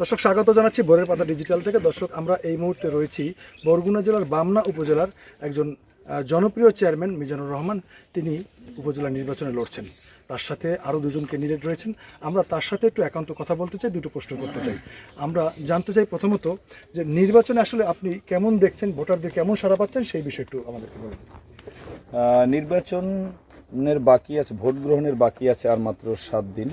দর্শক, স্বাগত জানাচ্ছি বোরের পাতা ডিজিটাল থেকে। দর্শক, আমরা এই মুহূর্তে রয়েছি বরগুনা জেলার বামনা উপজেলার একজন জনপ্রিয় চেয়ারম্যান মিজানুর রহমান। তিনি উপজেলা নির্বাচনে লড়ছেন। তার সাথে আরও দুজন ক্যান্ডিডেট রয়েছেন। আমরা তার সাথে একটু একান্ত কথা বলতে চাই, দুটো প্রশ্ন করতে চাই। আমরা জানতে চাই প্রথমত যে নির্বাচনে আসলে আপনি কেমন দেখছেন, ভোটারদের কেমন সারা পাচ্ছেন, সেই বিষয়ে একটু আমাদেরকে বলুন। নির্বাচনের বাকি আছে, ভোট গ্রহণের বাকি আছে আর মাত্র সাত দিন।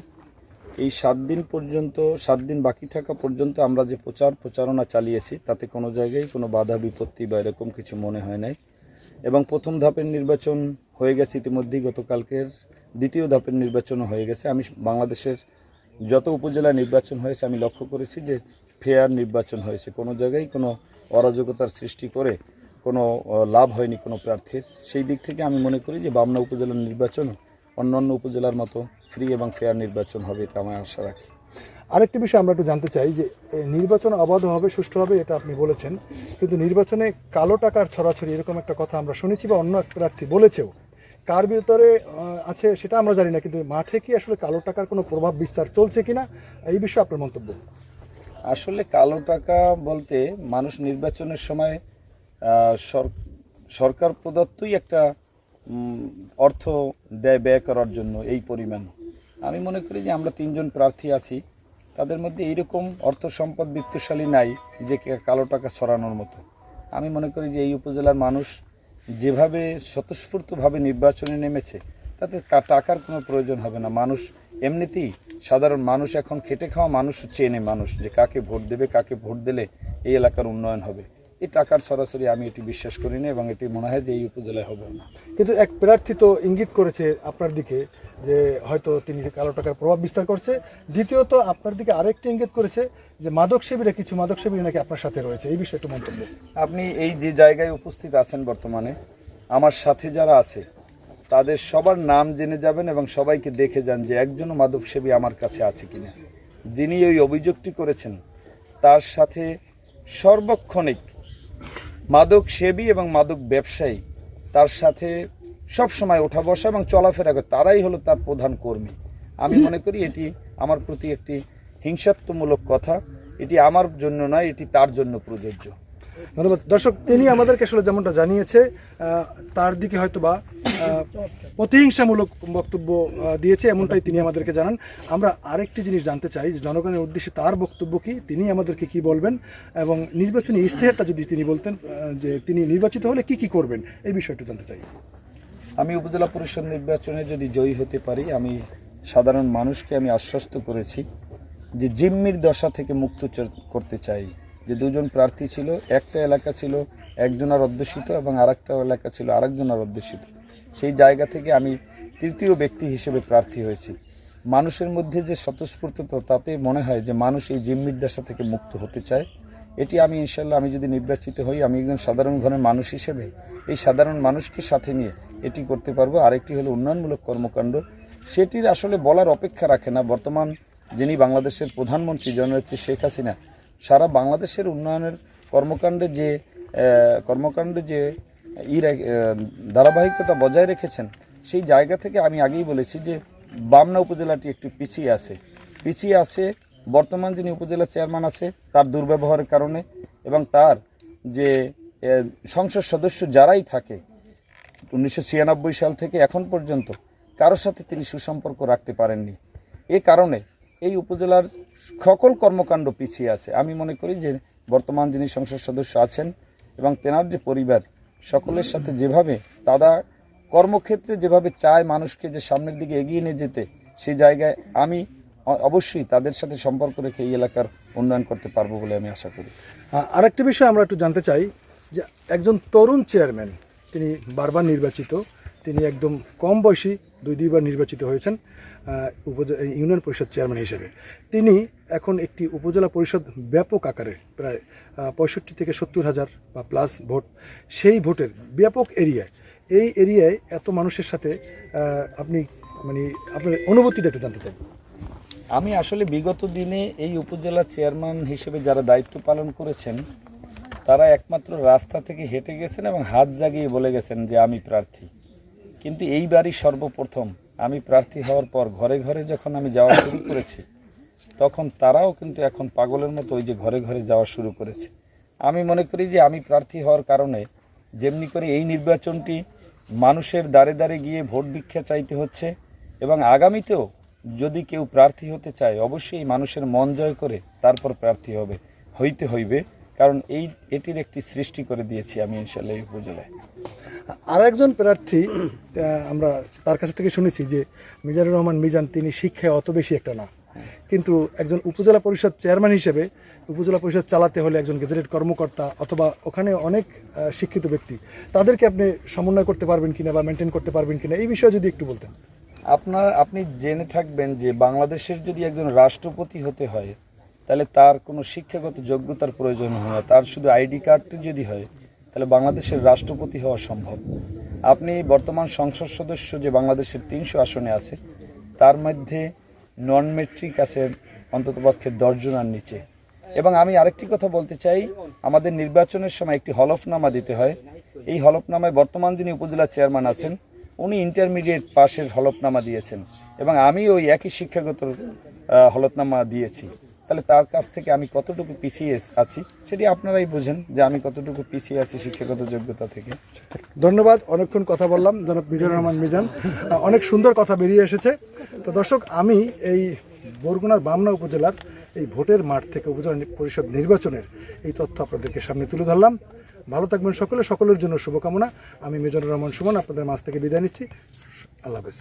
এই সাত দিন পর্যন্ত, সাত দিন বাকি থাকা পর্যন্ত আমরা যে প্রচার প্রচারণা চালিয়েছি, তাতে কোনো জায়গায় কোনো বাধা, বিপত্তি বা এরকম কিছু মনে হয় নাই। এবং প্রথম ধাপের নির্বাচন হয়ে গেছে ইতিমধ্যেই গতকালকের দ্বিতীয় ধাপের নির্বাচনও হয়ে গেছে। আমি বাংলাদেশের যত উপজেলা নির্বাচন হয়েছে, আমি লক্ষ্য করেছি যে ফেয়ার নির্বাচন হয়েছে। কোনো জায়গায় কোনো অরাজকতার সৃষ্টি করে কোনো লাভ হয়নি কোনো প্রার্থীর। সেই দিক থেকে আমি মনে করি যে বামনা উপজেলার নির্বাচন অন্যান্য উপজেলার মতো ফ্রি এবং ফেয়ার নির্বাচন হবে, এটা আমি আশা রাখি। আরেকটি বিষয় আমরা একটু জানতে চাই যে নির্বাচন অবাধ হবে, সুষ্ঠু হবে, এটা আপনি বলেছেন। কিন্তু নির্বাচনে কালো টাকার ছড়াছড়ি এরকম একটা কথা আমরা শুনেছি বা অন্য এক প্রার্থী বলেছেও। কার ভিতরে আছে সেটা আমরা জানি না, কিন্তু মাঠে কি আসলে কালো টাকার কোনো প্রভাব বিস্তার চলছে কিনা? এই বিষয়ে আপনার মন্তব্য। আসলে কালো টাকা বলতে মানুষ নির্বাচনের সময় সরকার প্রদত্তই একটা অর্থ দেয় ব্যয় করার জন্য এই পরিমাণ। আমি মনে করি যে আমরা তিনজন প্রার্থী আছি, তাদের মধ্যে এইরকম অর্থ সম্পদ বিত্তশালী নাই যে কালো টাকা ছড়ানোর মতো। আমি মনে করি যে এই উপজেলার মানুষ যেভাবে স্বতঃস্ফূর্তভাবে নির্বাচনে নেমেছে, তাতে টাকার কোনো প্রয়োজন হবে না। মানুষ এমনিতেই সাধারণ মানুষ, এখন খেটে খাওয়া মানুষ চেনে মানুষ যে কাকে ভোট দেবে, কাকে ভোট দিলে এই এলাকার উন্নয়ন হবে। এই টাকার সরাসরি আমি এটি বিশ্বাস করি না এবং এটি মনে হয় যে এই উপজেলায় হবে না। কিন্তু এক প্রার্থী তো ইঙ্গিত করেছে আপনার দিকে যে হয়তো তিনি কালো টাকার প্রভাব বিস্তার করছে। দ্বিতীয়ত, আপনার দিকে আরেকটি ইঙ্গিত করেছে যে মাদক সেবীরা কিছু মাদক সেবী নাকি আপনার সাথে রয়েছে। এই বিষয়ে একটু মন্তব্য। আপনি এই যে জায়গায় উপস্থিত আছেন বর্তমানে, আমার সাথে যারা আছে, তাদের সবার নাম জেনে যাবেন এবং সবাইকে দেখে যান যে একজনও মাদকসেবী আমার কাছে আছে কিনা। যিনি ওই অভিযোগটি করেছেন, তার সাথে সর্বক্ষণিক মাদক সেবী এবং মাদক ব্যবসায়ী, তার সাথে সব সময় ওঠা বসা এবং চলাফেরা করে তারাই হলো তার প্রধান কর্মী। আমি মনে করি এটি আমার প্রতি একটি হিংসাত্মমূলক কথা। এটি আমার জন্য নয়, এটি তার জন্য প্রযোজ্য। ধন্যবাদ। দর্শক, তিনি আমাদেরকে আসলে যেমনটা জানিয়েছে তার দিকে হয়তো বা প্রতিহিংসামূলক বক্তব্য দিয়েছে, এমনটাই তিনি আমাদেরকে জানান। আমরা আরেকটি জিনিস জানতে চাই, যে জনগণের উদ্দেশ্যে তার বক্তব্য কি, তিনি আমাদেরকে কি বলবেন, এবং নির্বাচনী ইস্তেহারটা যদি তিনি বলতেন যে তিনি নির্বাচিত হলে কি কি করবেন, এই বিষয়টা জানতে চাই। আমি উপজেলা পরিষদ নির্বাচনে যদি জয়ী হতে পারি, আমি সাধারণ মানুষকে আমি আশ্বস্ত করেছি যে জিম্মির দশা থেকে মুক্ত করতে চাই। যে দুজন প্রার্থী ছিল, একটা এলাকা ছিল একজনের অধ্যুষিত এবং আরেকটা এলাকা ছিল আরেকজনের অধ্যুষিত। সেই জায়গা থেকে আমি তৃতীয় ব্যক্তি হিসেবে প্রার্থী হয়েছি। মানুষের মধ্যে যে স্বতঃস্ফূর্ততা, তাতে মনে হয় যে মানুষ এই জিম্মির দশা থেকে মুক্ত হতে চায়। এটি আমি ইনশাল্লাহ আমি যদি নির্বাচিত হই, আমি একজন সাধারণ ঘরের মানুষ হিসেবে, এই সাধারণ মানুষকে সাথে নিয়ে এটি করতে পারব। আরেকটি হলো উন্নয়নমূলক কর্মকাণ্ড। সেটির আসলে বলার অপেক্ষা রাখে না। বর্তমান যিনি বাংলাদেশের প্রধানমন্ত্রী, জননেত্রী শেখ হাসিনা, সারা বাংলাদেশের উন্নয়নের কর্মকাণ্ডে যে কর্মকাণ্ডে যে ই ধারাবাহিকতা বজায় রেখেছেন, সেই জায়গা থেকে আমি আগেই বলেছি যে, বামনা উপজেলাটি একটু পিছিয়ে আছে। পিছিয়ে আছে, বর্তমান যিনি উপজেলা চেয়ারম্যান আছে, তার দুর্ব্যবহারের কারণে এবং তার যে সংসদ সদস্য যারাই থাকে উনিশশো ছিয়ানব্বই সাল থেকে এখন পর্যন্ত কারোর সাথে তিনি সুসম্পর্ক রাখতে পারেননি। এ কারণে এই উপজেলার সকল কর্মকাণ্ড পিছিয়ে আছে। আমি মনে করি যে বর্তমান যিনি সংসদ সদস্য আছেন এবং তেনার যে পরিবার, সকলের সাথে যেভাবে তারা কর্মক্ষেত্রে যেভাবে চায় মানুষকে যে সামনের দিকে এগিয়ে নিয়ে যেতে সেই জায়গায় আমি অবশ্যই তাদের সাথে সম্পর্ক রেখে এই এলাকার উন্নয়ন করতে পারব বলে আমি আশা করি। আরেকটি বিষয় আমরা একটু জানতে চাই যে একজন তরুণ চেয়ারম্যান তিনি বারবার নির্বাচিত। তিনি একদম কম বয়সী দুই, দুইবার নির্বাচিত হয়েছেন উপজেলা ইউনিয়ন পরিষদ চেয়ারম্যান হিসেবে। তিনি এখন একটি উপজেলা পরিষদ ব্যাপক আকারে প্রায় পঁয়ষট্টি থেকে সত্তর হাজার বা প্লাস ভোট। সেই ভোটের ব্যাপক এরিয়ায়, এই এরিয়ায় এত মানুষের সাথে আপনি মানে আপনার অনুভূতিটা একটু জানতে চাই। আমি আসলে বিগত দিনে এই উপজেলা চেয়ারম্যান হিসেবে যারা দায়িত্ব পালন করেছেন তারা একমাত্র রাস্তা থেকে হেঁটে গেছেন এবং হাত জাগিয়ে বলে গেছেন যে আমি প্রার্থী। কিন্তু এইবারই সর্বপ্রথম আমি প্রার্থী হওয়ার পর ঘরে ঘরে যখন আমি যাওয়া শুরু করেছি, তখন তারাও কিন্তু এখন পাগলের মতো ওই যে ঘরে ঘরে যাওয়া শুরু করেছে। আমি মনে করি যে আমি প্রার্থী হওয়ার কারণে যেমনি করে এই নির্বাচনটি মানুষের দ্বারে দ্বারে গিয়ে ভোট ভিক্ষা চাইতে হচ্ছে এবং আগামীতেও যদি কেউ প্রার্থী হতে চায়, অবশ্যই মানুষের মন জয় করে তারপর প্রার্থী হবে, হইতে হইবে। কারণ এই এটির একটি সৃষ্টি করে দিয়েছি আমি ইনশাল্লাহ এই উপজেলায়। আর একজন প্রার্থী আমরা তার কাছ থেকে শুনেছি যে মিজানুর রহমান মিজান তিনি শিক্ষায় অত বেশি একটা না। কিন্তু একজন উপজেলা পরিষদ চেয়ারম্যান হিসেবে উপজেলা পরিষদ চালাতে হলে একজন গেজেটেড কর্মকর্তা অথবা ওখানে অনেক শিক্ষিত ব্যক্তি তাদেরকে আপনি সমন্বয় করতে পারবেন কিনা বা মেনটেন করতে পারবেন কিনা এই বিষয়ে যদি একটু বলতেন। আপনার আপনি জেনে থাকবেন যে বাংলাদেশের যদি একজন রাষ্ট্রপতি হতে হয় তাহলে তার কোনো শিক্ষাগত যোগ্যতার প্রয়োজন হয় না। তার শুধু আইডি কার্ডটি যদি হয়, তাহলে বাংলাদেশের রাষ্ট্রপতি হওয়া সম্ভব। আপনি বর্তমান সংসদ সদস্য যে বাংলাদেশের তিনশো আসনে আছে, তার মধ্যে নন মেট্রিক আছে অন্ততপক্ষে দশজনার নিচে। এবং আমি আরেকটি কথা বলতে চাই, আমাদের নির্বাচনের সময় একটি হলফনামা দিতে হয়। এই হলফনামায় বর্তমান যিনি উপজেলা চেয়ারম্যান আছেন, উনি ইন্টারমিডিয়েট পাশের হলফনামা দিয়েছেন। এবং আমি ওই একই শিক্ষাগত হলফনামা দিয়েছি। তাহলে তার কাছ থেকে আমি কতটুকু পিছিয়ে আছি সেটি আপনারাই বুঝেন যে আমি কতটুকু পিছিয়ে আছি শিক্ষাগত যোগ্যতা থেকে। ধন্যবাদ, অনেকক্ষণ কথা বললাম, জনাব মিজানুর রহমান মিজান। অনেক সুন্দর কথা বেরিয়ে এসেছে। তো দর্শক, আমি এই বরগুনার বামনা উপজেলার এই ভোটের মাঠ থেকে উপজেলা পরিষদ নির্বাচনের এই তথ্য আপনাদেরকে সামনে তুলে ধরলাম। ভালো থাকবেন সকলে, সকলের জন্য শুভকামনা। আমি মিজানুর রহমান সুমন, আপনাদের মাছ থেকে বিদায় নিচ্ছি। আল্লাহ হাফেজ।